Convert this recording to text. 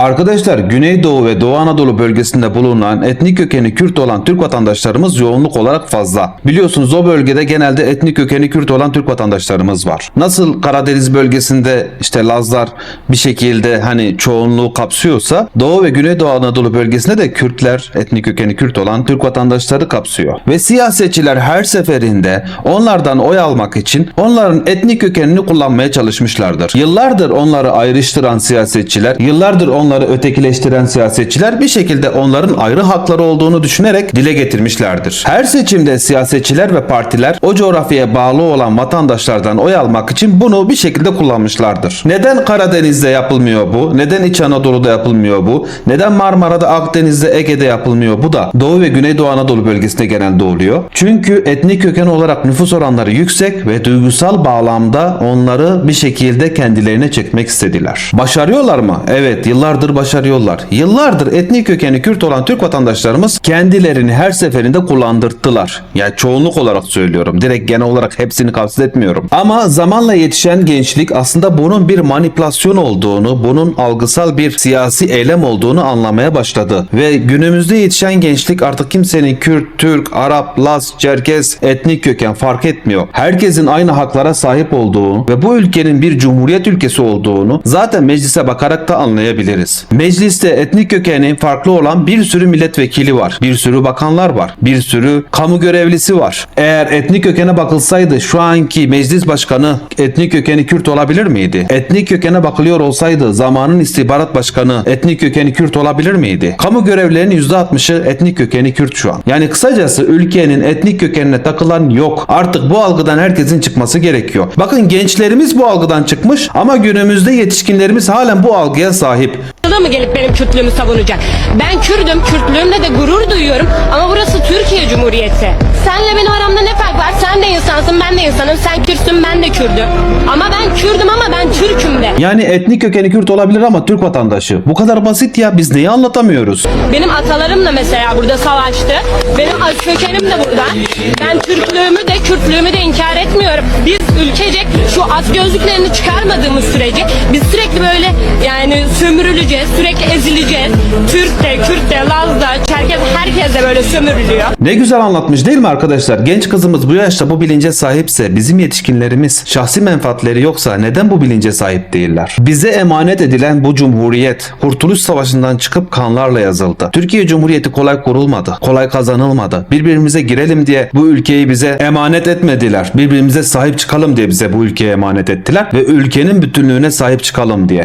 Arkadaşlar Güneydoğu ve Doğu Anadolu bölgesinde bulunan etnik kökeni Kürt olan Türk vatandaşlarımız yoğunluk olarak fazla. Biliyorsunuz o bölgede genelde etnik kökeni Kürt olan Türk vatandaşlarımız var. Nasıl Karadeniz bölgesinde işte Lazlar bir şekilde hani çoğunluğu kapsıyorsa Doğu ve Güneydoğu Anadolu bölgesinde de Kürtler etnik kökeni Kürt olan Türk vatandaşları kapsıyor. Ve siyasetçiler her seferinde onlardan oy almak için onların etnik kökenini kullanmaya çalışmışlardır. Yıllardır onları ayrıştıran siyasetçiler, yıllardır onları ötekileştiren siyasetçiler bir şekilde onların ayrı hakları olduğunu düşünerek dile getirmişlerdir. Her seçimde siyasetçiler ve partiler o coğrafyaya bağlı olan vatandaşlardan oy almak için bunu bir şekilde kullanmışlardır. Neden Karadeniz'de yapılmıyor bu? Neden İç Anadolu'da yapılmıyor bu? Neden Marmara'da, Akdeniz'de, Ege'de yapılmıyor bu da? Doğu ve Güneydoğu Anadolu bölgesinde genelde oluyor. Çünkü etnik köken olarak nüfus oranları yüksek ve duygusal bağlamda onları bir şekilde kendilerine çekmek istediler. Başarıyorlar mı? Evet, yıllardır başarıyorlar. Yıllardır etnik kökeni Kürt olan Türk vatandaşlarımız kendilerini her seferinde kullandırttılar. Yani çoğunluk olarak söylüyorum. Direkt genel olarak hepsini kastetmiyorum. Ama zamanla yetişen gençlik aslında bunun bir manipülasyon olduğunu, bunun algısal bir siyasi eylem olduğunu anlamaya başladı. Ve günümüzde yetişen gençlik artık kimsenin Kürt, Türk, Arap, Laz, Çerkez, etnik köken fark etmiyor. Herkesin aynı haklara sahip olduğu ve bu ülkenin bir cumhuriyet ülkesi olduğunu zaten meclise bakarak da anlayabiliriz. Mecliste etnik kökeni farklı olan bir sürü milletvekili var. Bir sürü bakanlar var. Bir sürü kamu görevlisi var. Eğer etnik kökene bakılsaydı şu anki meclis başkanı etnik kökeni Kürt olabilir miydi? Etnik kökene bakılıyor olsaydı zamanın istihbarat başkanı etnik kökeni Kürt olabilir miydi? Kamu görevlilerinin %60'ı etnik kökeni Kürt şu an. Yani kısacası ülkenin etnik kökenine takılan yok. Artık bu algıdan herkesin çıkması gerekiyor. Bakın gençlerimiz bu algıdan çıkmış ama günümüzde yetişkinlerimiz halen bu algıya sahip. Da mı gelip benim Kürtlüğümü savunacak? Ben Kürdüm, Kürtlüğümle de gurur duyuyorum ama burası Türkiye Cumhuriyeti. Senle benim aramda ne fark var? Sen de insansın, ben de insanım. Sen Kürtsün, ben de Kürdüm. Ama ben Kürdüm ama ben Türk'üm de. Yani etnik kökeni Kürt olabilir ama Türk vatandaşı. Bu kadar basit ya biz neyi anlatamıyoruz? Benim atalarım da mesela burada savaştı. Benim kökenim de burada. Ben Türklüğümü de Kürtlüğümü de inkar etmiyorum. Biz ülkecek şu at gözlüklerini çıkarmadığımız sürece biz sürekli böyle yani sömürüleceğiz, sürekli ezileceğiz. Türk de, Kürt de, Laz da, Çerkez herkes de böyle sömürülüyor. Ne güzel anlatmış değil mi arkadaşlar? Genç kızımız bu yaşta bu bilince sahipse bizim yetişkinlerimiz şahsi menfaatleri yoksa neden bu bilince sahip değiller? Bize emanet edilen bu cumhuriyet Kurtuluş Savaşı'ndan çıkıp kanlarla yazıldı. Türkiye Cumhuriyeti kolay kurulmadı. Kolay kazanılmadı. Birbirimize girelim diye bu ülkeyi bize emanet etmediler. Birbirimize sahip çıkalım diye bize bu ülkeye emanet ettiler ve ülkenin bütünlüğüne sahip çıkalım diye.